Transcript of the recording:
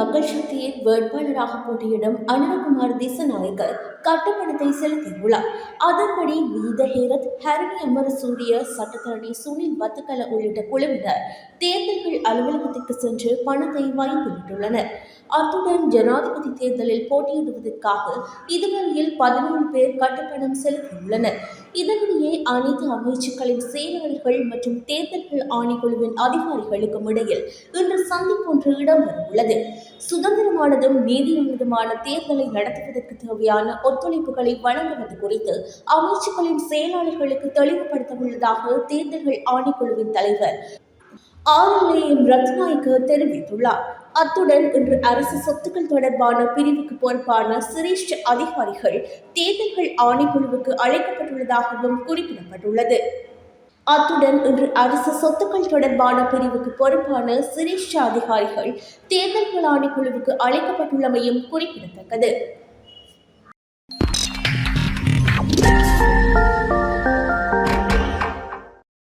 மக்கள் சக்தியின் வேட்பாளராக போட்டியிடும் அனுரகுமார் திசநாயக்க கட்டுப்பணத்தை செலுத்தியுள்ளார். அதன்படி வீத ஹேரத் ஹரணி அமரசூரிய சட்டத்தரணி சுனில் வத்துக்கல உள்ளிட்ட குழுவினர் தேர்தல்கள் அலுவலகத்திற்கு சென்று பணத்தை வைப்பிலிட்டுள்ளனர் அத்துடன் ஜனாதிபதி தேர்தலில் போட்டியிடுவதற்காக இதுவரையில் பதினோரு பேர் கட்டுப்பணம் செலுத்தியுள்ளனர். இதனிடையே அனைத்து அமைச்சுக்களின் செயலாளர்கள் மற்றும் தேர்தல்கள் ஆணைக்குழுவின் அதிகாரிகளுக்கும் இடையில் இன்று சந்திப்பு ஒன்று இடம்பெறவுள்ளது. சுதந்திரமானதும் நீதியானதுமான தேர்தலை நடத்துவதற்கு தேவையான ஒத்துழைப்புகளை வழங்குவது குறித்து அமைச்சுக்களின் செயலாளர்களுக்கு தெளிவுபடுத்த உள்ளதாக தேர்தல்கள் ஆணைக்குழுவின் தலைவர் ஆர்எல்ஏஎம் ரத்நாய்க்கு தெரிவித்துள்ளார். அத்துடன் இன்று அரசு சொத்துக்கள் தொடர்பான பிரிவுக்கு பொறுப்பான சிரேஷ்ட அதிகாரிகள் தேர்தல்கள் ஆணைக்குழுவுக்கு அழைக்கப்பட்டுள்ளதாகவும் குறிப்பிடப்பட்டுள்ளது. அத்துடன் இன்று அரசு சொத்துக்கள் தொடர்பான பிரிவுக்கு பொறுப்பான சிரேஷ்ட அதிகாரிகள் தேர்தல்கள் ஆணைக்குழுவுக்கு அழைக்கப்பட்டுள்ளமையும் குறிப்பிடத்தக்கது.